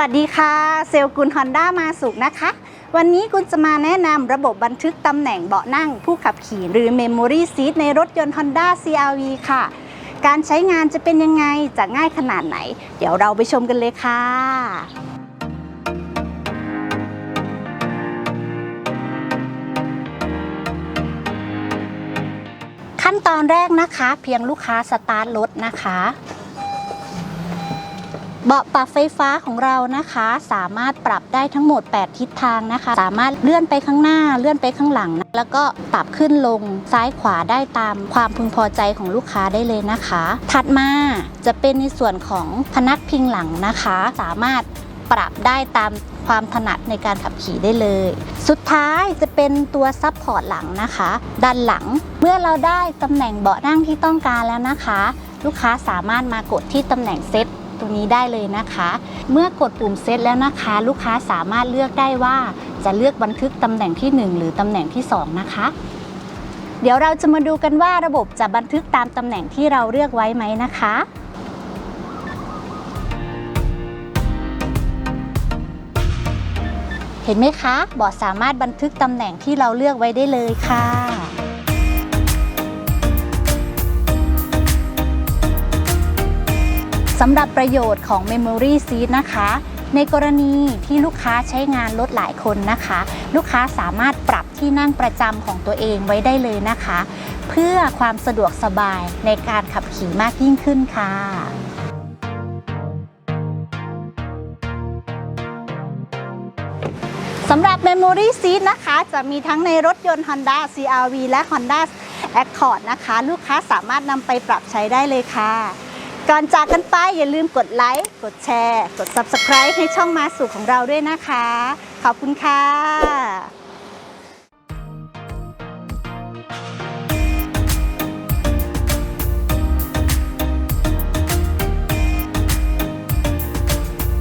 วัสดีค่ะ เซลกุลฮอนด้ามาสุขนะคะ วันนี้กุลจะมาแนะนำระบบบันทึกตำแหน่งเบาะนั่งผู้ขับขี่หรือ Memory Seat ในรถยนต์ Honda CRV ค่ะ การใช้งานจะเป็นยังไง จะง่ายขนาดไหน เดี๋ยวเราไปชมกันเลยค่ะขั้นตอนแรกนะคะ เพียงลูกค้าสตาร์ทรถนะคะ เบาะปรับไฟฟ้าของเรานะคะ สามารถปรับได้ทั้งหมด 8 ทิศทางนะคะ สามารถเลื่อนไปข้างหน้าเลื่อนไปข้างหลังนะแล้วก็ปรับขึ้นลงซ้ายขวาได้ตามความพึงพอใจของลูกค้าได้เลยนะคะ ถัดมาจะเป็นในส่วนของพนักพิงหลังนะคะ สามารถปรับได้ตามความถนัดในการขับขี่ได้เลย สุดท้ายจะเป็นตัวซับพอร์ตหลังนะคะ ด้านหลัง เมื่อเราได้ตำแหน่งเบาะนั่งที่ต้องการแล้วนะคะ ลูกค้าสามารถมากดที่ตำแหน่งเซต ตรงนี้ได้เลยนะคะ เมื่อกดปุ่มเซตแล้วนะคะ ลูกค้าสามารถเลือกได้ว่าจะเลือกบันทึกตำแหน่งที่ 1 หรือตำแหน่งที่ 2 นะคะ เดี๋ยวเราจะมาดูกันว่าระบบจะบันทึกตามตำแหน่งที่เราเลือกไว้ไหมนะคะเห็นไหมคะ บอร์ดสามารถบันทึกตำแหน่งที่เราเลือกไว้ได้เลยค่ะ สำหรับประโยชน์ของ Memory Seat นะคะ ในกรณีที่ลูกค้าใช้งานรถหลายคนนะคะ ลูกค้าสามารถปรับที่นั่งประจำของตัวเองไว้ได้เลยนะคะ เพื่อความสะดวกสบายในการขับขี่มากยิ่งขึ้นค่ะสำหรับ Memory Seat นะคะ จะมีทั้งในรถยนต์ Honda CRV และ Honda Accord นะคะ ลูกค้าสามารถนำไปปรับใช้ได้เลยค่ะ ก่อนจากกันไปอย่าลืมกดไลค์ กดแชร์ กด Subscribe ให้ช่องมาสู่ของเราด้วยนะคะ ขอบคุณค่ะ